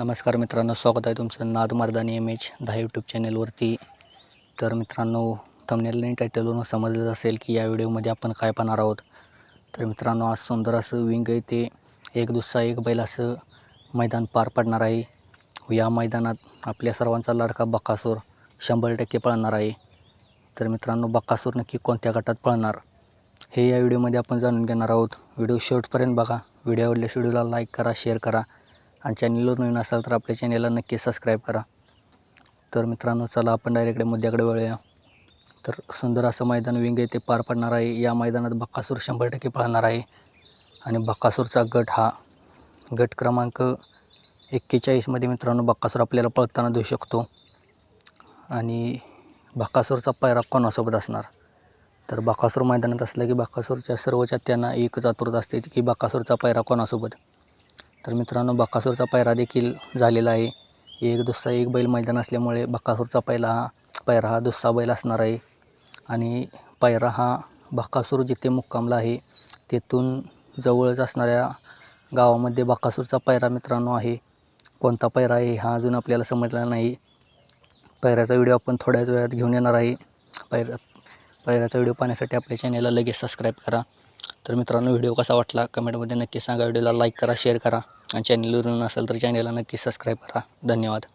नमस्कार मित्रांनो स्वागत आहे तुमचं नाद मर्दानी एम एच दहा यूट्यूब चॅनेलवरती तर मित्रांनो थंबनेल आणि टायटलवरून समजलंच असेल की या व्हिडिओमध्ये आपण काय पाहणार आहोत. तर मित्रांनो आज सुंदर असं विंग आहे ते. एक दुसरा एक बैल असं मैदान पार पडणार आहे. या मैदानात आपल्या सर्वांचा लाडका बकासूर शंभर टक्के पळणार आहे. तर मित्रांनो बकासूर नक्की कोणत्या गटात पळणार? हे या व्हिडिओमध्ये आपण जाणून घेणार आहोत. व्हिडिओ शेवटपर्यंत बघा. व्हिडिओ आवडल्यास व्हिडिओला लाईक करा शेअर करा. आणि चॅनलवर नवीन असाल तर आपल्या चॅनलला नक्की सबस्क्राईब करा. तर मित्रांनो चला आपण डायरेक्ट मुद्द्याकडे वळूया. तर सुंदर असं मैदान विंग आहे ते पार पडणार आहे. या मैदानात बक्कासूर शंभर टक्के पळणार आहे. आणि बक्कासूरचा गट हा गट क्रमांक एक्केचाळीसमध्ये मित्रांनो बक्कासूर आपल्याला पळताना देऊ शकतो. आणि बक्कासूरचा पायरा कोणासोबत असणार? तर बकासूर मैदानात असलं की बक्कासूरच्या सर्व त्यांना एकच आतुरता असते की बक्कासूरचा पायरा कोणासोबत? तर मित्रांनो बकासूरचा पायरा देखील झालेला आहे. एक दुसरा एक बैल मैदान असल्यामुळे बक्कासूरचा पहिला हा पायरा हा दुसरा बैल असणार आहे. आणि पायरा हा बक्कासूर जिथे मुक्कामला आहे तेथून जवळच असणाऱ्या गावामध्ये बकासूरचा पायरा मित्रांनो आहे. कोणता पायरा आहे हा अजून आपल्याला समजला नाही. पायऱ्याचा व्हिडिओ आपण थोड्याच वेळात घेऊन येणार आहे. पायऱ्या पायऱ्याचा व्हिडिओ पाहण्यासाठी आपल्या चॅनलला लगेच सबस्क्राईब करा. तर मित्रांनो व्हिडिओ कसा वाटला कमेंटमध्ये नक्की सांगा. व्हिडिओला लाईक करा शेअर करा. आणि चॅनलवरून असेल तर चॅनलला नक्की सबस्क्राईब करा. धन्यवाद.